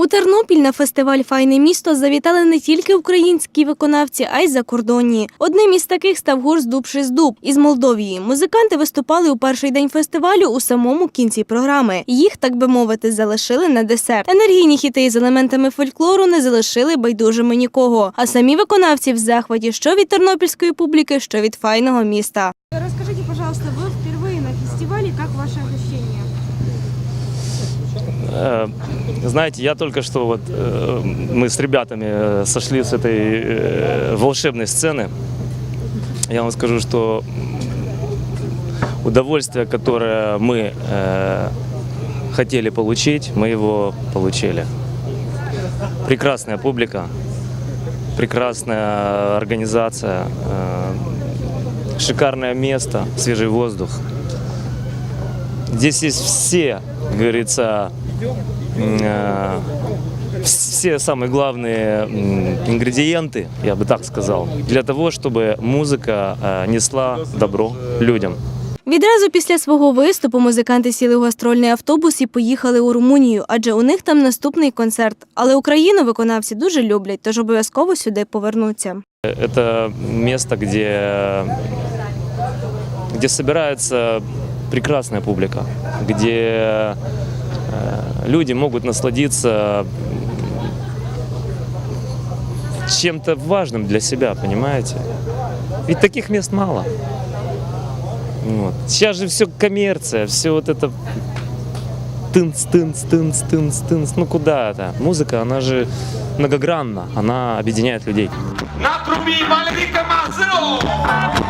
У Тернопіль на фестиваль Файне місто завітали не тільки українські виконавці, а й закордонні. Одним із таких став гурт Дуб шиз дуб із Молдовії. Музиканти виступали у перший день фестивалю у самому кінці програми. Їх, так би мовити, залишили на десерт. Енергійні хіти із елементами фольклору не залишили байдужими нікого. А самі виконавці в захваті що від тернопільської публіки, що від файного міста. Расскажите, пожалуйста, вы впервые на фестивале, как ваши ощущения? Э, Знаете, я только что вот э, мы с ребятами э, сошли с этой волшебной сцены. Я вам скажу, что удовольствие, которое мы хотели получить, мы его получили. Прекрасная публика, прекрасная организация, шикарное место, свежий воздух. Здесь есть все, как говорится, все самые главные м, ингредиенты, я бы так сказал, для того, чтобы музыка э, несла добро людям. Відразу після свого виступу музиканти сіли в гастрольний автобус і поїхали у Румунію, адже у них там наступний концерт. Але Україну виконавці дуже люблять, тож обов'язково сюди повернуться. Это место, где, где собирается прекрасная публика, где э, люди могут насладиться чем-то важным для себя, понимаете? Ведь таких мест мало. Вот. Сейчас же все коммерция, все вот это тынц, тынц, тынц, тынц, тынц. Ну куда это? Музыка, она же многогранна, она объединяет людей. На трубі Валерій Камазило!